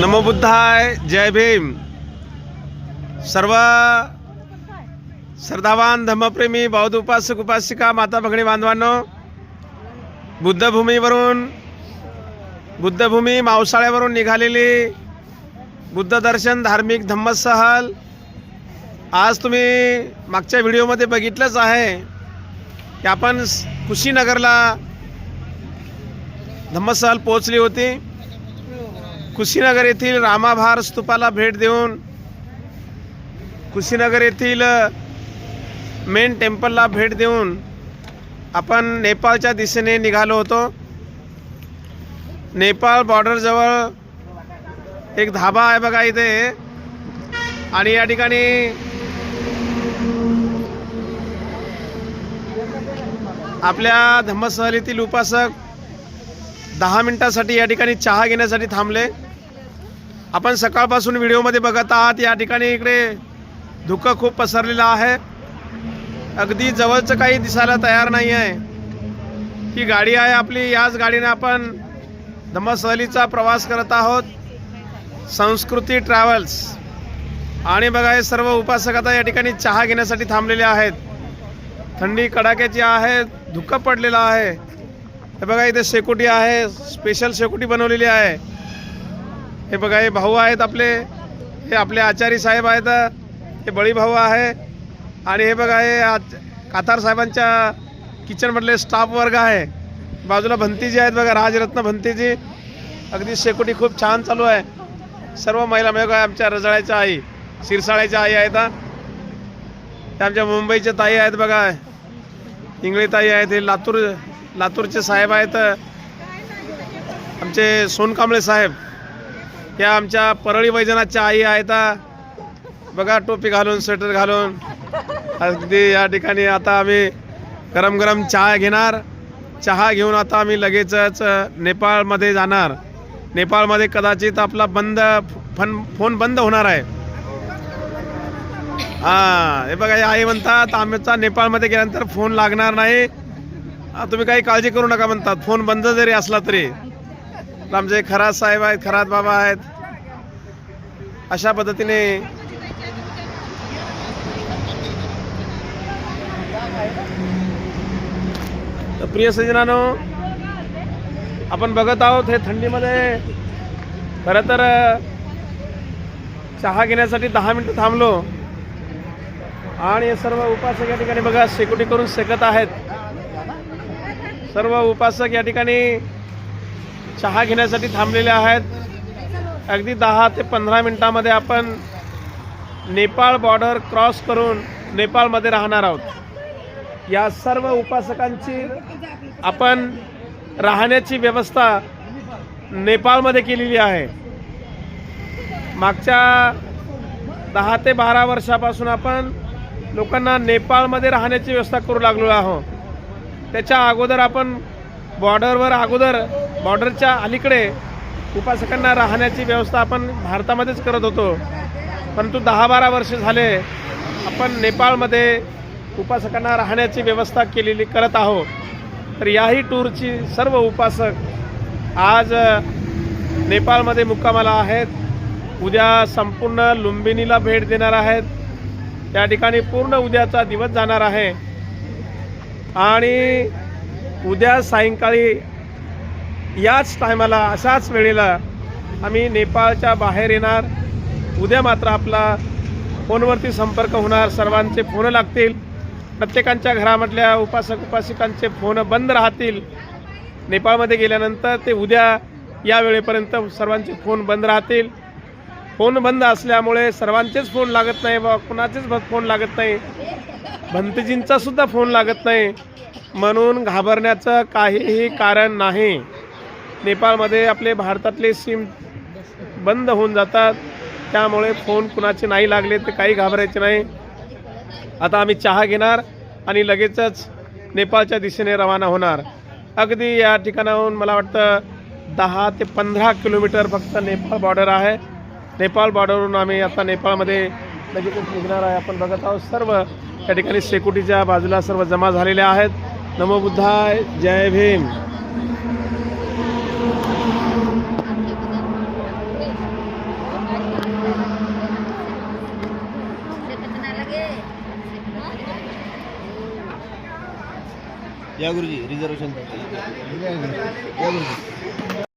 नमो बुद्धाय जय भीम. सर्व श्रद्धावान धम्मप्रेमी बौद्ध उपासक उपासिका माता भगणी बांधवांनो बुद्धभूमीवरून बुद्धभूमी मावसाळ्यावरून निघालेली बुद्ध दर्शन धार्मिक धम्मसहल आज तुम्ही मागच्या व्हिडिओमध्ये बघितलंच आहे की आपण कुशीनगरला धम्मसहल पोहोचली होती. कुशीनगर येथील रामाभार स्तूपाला भेट देऊन कुशीनगर येथील मेन टेम्पलला भेट देऊन आपण नेपाळच्या दिशेने निघालो होतो. नेपाळ बॉर्डरजवळ एक धाबा आहे बघा इथे. आणि या ठिकाणी आपल्या धम्मसहलीतील उपासक दहा मिनिटासाठी या ठिकाणी चहा घेण्यासाठी थांबले. आपण सकाळपासून व्हिडिओमध्ये बघत आहात या ठिकाणी इकडे धुकं खूप पसरलेलं आहे. अगदी जवळचं काही दिसायला तयार नाही आहे. ही गाडी आहे आपली याच गाडीने आपण धम्मसहलीचा प्रवास करत आहोत. संस्कृती ट्रॅव्हल्स. आणि बघा हे सर्व उपासक आता या ठिकाणी चहा घेण्यासाठी थांबलेले आहेत. थंडी कडाक्याची आहे धुकं पडलेलं आहे. हे बघा इथे शेकोटी आहे स्पेशल शेकोटी बनवलेली आहे. हे बघा हे भाऊ आहेत आपले. हे आपले आचारी साहेब आहेत. हे बळी भाऊ आहे. आणि हे बघा हे आज कातार साहेबांच्या किचनमधले स्टाफ वर्ग आहे. बाजूला भंतीजी आहेत बघा राजरत्न भंतीजी. अगदी शेकोटी खूप छान चालू आहे. सर्व महिला म्हणजे काय आमच्या रजळ्याच्या आई शिरसाळ्याच्या आई आहेत त्या आमच्या मुंबईच्या ताई आहेत बघा. इंगळी ताई आहेत हे लातूर लातूरचे साहेब आहेत. आमचे सोनकांबळे साहेब. या आमच्या परळी वैजनाथच्या आई आहेत बघा टोपी घालून स्वेटर घालून. अगदी या ठिकाणी आता आम्ही गरम गरम चहा घेणार. चहा घेऊन आता आम्ही लगेचच नेपाळमध्ये जाणार. नेपाळमध्ये कदाचित आपला बंद फन फोन बंद होणार आहे. हा हे बघा हे आई म्हणतात आमचा नेपाळमध्ये गेल्यानंतर फोन लागणार नाही. तुम्ही काही काळजी करू नका म्हणतात. फोन बंद जरी असला तरी. आमचे खरात साहेब आहेत खरात बाबा आहेत. अशा पद्धतीने प्रिय सजनानो आपण बघत आहोत हे थंडीमध्ये खरं तर चहा घेण्यासाठी दहा मिनटं थांबलो. आणि हे सर्व उपासक या ठिकाणी बघा शेकोटी करून शेकत आहेत. सर्व उपासक या ठिकाणी चहा घेण्यासाठी थांबलेले आहेत. अगदी दहा ते पंधरा मिनटामध्ये आपण नेपाळ बॉर्डर क्रॉस करून नेपाळमध्ये राहणार आहोत. या सर्व उपासकांची आपण राहण्याची व्यवस्था नेपाळमध्ये केलेली आहे. मागच्या दहा ते बारा वर्षापासून आपण लोकांना नेपाळमध्ये राहण्याची व्यवस्था करू लागलो आहोत. त्याच्या अगोदर आपण बॉर्डरवर अगोदर बॉर्डरच्या अलीकडे उपासकांना राहण्याची व्यवस्था आपण भारतामध्येच करत होतो. परंतु दहा बारा वर्ष झाले आपण नेपाळमध्ये उपासकांना राहण्याची व्यवस्था केलेली करत आहोत. तर याही टूरची सर्व उपासक आज नेपाळमध्ये मुक्कामाला आहेत. उद्या संपूर्ण लुंबिनीला भेट देणार आहेत. त्या ठिकाणी पूर्ण उद्याचा दिवस जाणार आहे. आणि उद्या सायंकाळी याच टायमाला अशाच वेळेला आम्ही नेपाळच्या बाहेर येणार. उद्या मात्र आपला फोनवरती संपर्क होणार. सर्वांचे फोन लागतील. प्रत्येकांच्या घरामधल्या उपासक उपासिकांचे फोन बंद राहतील. नेपाळमध्ये गेल्यानंतर ते उद्या या वेळेपर्यंत सर्वांचे फोन बंद राहतील. फोन बंद असल्यामुळे सर्वांचेच फोन लागत नाही बा. कुणाचेच फोन लागत नाही. भंतजींचासुद्धा फोन लागत नाही. म्हणून घाबरण्याचं काहीही कारण नाही. नेपाळमध्ये आपले भारतातले सिम बंद होऊन जातात. त्यामुळे फोन कुणाचे नाही लागले तर काही घाबरायचे नाही. आता आम्ही चहा घेणार आणि लगेचच नेपाळच्या दिशेने रवाना होणार. अगदी या ठिकाणाहून मला वाटतं दहा ते पंधरा किलोमीटर फक्त नेपाळ बॉर्डर आहे. नेपाळ बॉर्डरवरून आम्ही आता नेपाळमध्ये लगेचच निघणार आहे. आपण बघत आहोत सर्व या ठिकाणी सेक्युरिटीच्या बाजूला सर्व जमा झालेले आहेत. नमो बुद्धाय जय भीम. या गुरुजी रिझर्वेशन या गुरुजी.